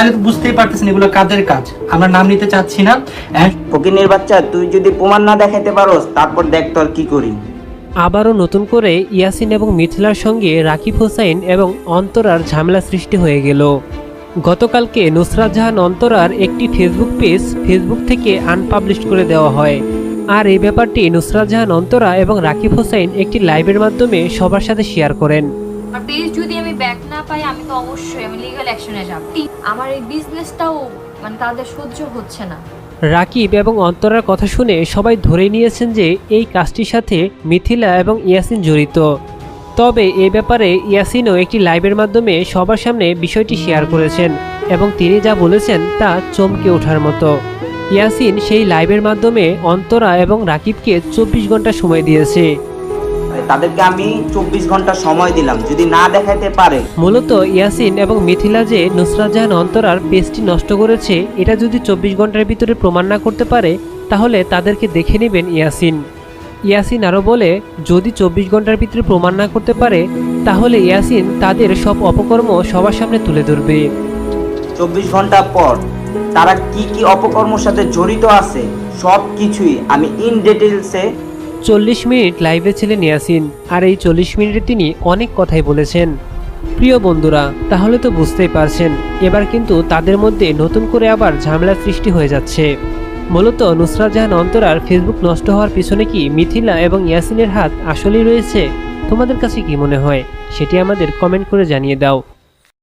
তাহলে তো বুঝতেই পারতেছেন এগুলো কাদের কাজ? আমরা নাম নিতে চাচ্ছি না। ফকিনের বাচ্চা তুই যদি প্রমাণ না দেখাতে পারোস তারপর দেখ তোর কি করি। আবারও নতুন করে ইয়াসিন এবং মিথিলার সঙ্গে রাকিব হোসাইন এবং অন্তরার ঝামেলা সৃষ্টি হয়ে গেল। গতকালকে নুসরাত জাহান অন্তরার একটি ফেসবুক পেজ ফেসবুক থেকে আনপাবলিশ করে দেওয়া হয়। আর এই ব্যাপারটি নুসরাত জাহান অন্তরা এবং রাকিব হোসাইন একটি লাইভের মাধ্যমে সবার সাথে শেয়ার করেন। পেজ যদি আমি ব্যাক না পাই, আমি তো অবশ্যই আমি লিগ্যাল অ্যাকশনে যাব। আমার এই বিজনেসটাও মানে তাদের সহ্য হচ্ছে না। রাকিব এবং অন্তরার কথা শুনে সবাই ধরে নিয়েছেন যে এই কাজটির সাথে মিথিলা এবং ইয়াসিন জড়িত। তবে এ ব্যাপারে ইয়াসিনও একটি লাইভের মাধ্যমে সবার সামনে বিষয়টি শেয়ার করেছেন এবং তিনি যা বলেছেন তা চমকে ওঠার মতো। ইয়াসিন সেই লাইভের মাধ্যমে অন্তরা এবং রাকিবকে চব্বিশ ঘণ্টা সময় দিয়েছে। তাদেরকে আমি চব্বিশ ঘণ্টা সময় দিলাম। যদি না দেখাইতে পারে। মূলত ইয়াসিন এবং মিথিলা যে নুসরাত জাহান অন্তরার পেজটি নষ্ট করেছে এটা যদি চব্বিশ ঘণ্টার ভিতরে প্রমাণ না করতে পারে তাহলে তাদেরকে দেখে নেবেন ইয়াসিন। ইয়াসিন আরও বলে যদি চব্বিশ ঘণ্টার ভিতরে প্রমাণ না করতে পারে তাহলে ইয়াসিন তাদের সব অপকর্ম সবার সামনে তুলে ধরবে। চব্বিশ ঘণ্টা পর তারা কি কি অপকর্মের সাথে জড়িত আছে সব কিছুই আমি ইন ডিটেলসে চল্লিশ মিনিট লাইভে ছিলেন ইয়াসিন, আর এই চল্লিশ মিনিটে তিনি অনেক কথাই বলেছেন। প্রিয় বন্ধুরা, তাহলে তো বুঝতেই পারছেন, এবার কিন্তু তাদের মধ্যে নতুন করে আবার ঝামেলার সৃষ্টি হয়ে যাচ্ছে। মূলত নুসরাত জাহান অন্তরার ফেসবুক নষ্ট হওয়ার পিছনে কি মিথিলা এবং ইয়াসিনের হাত আসলেই রয়েছে? তোমাদের কাছে কি মনে হয়? সেটি আমাদের কমেন্ট করে জানিয়ে দাও।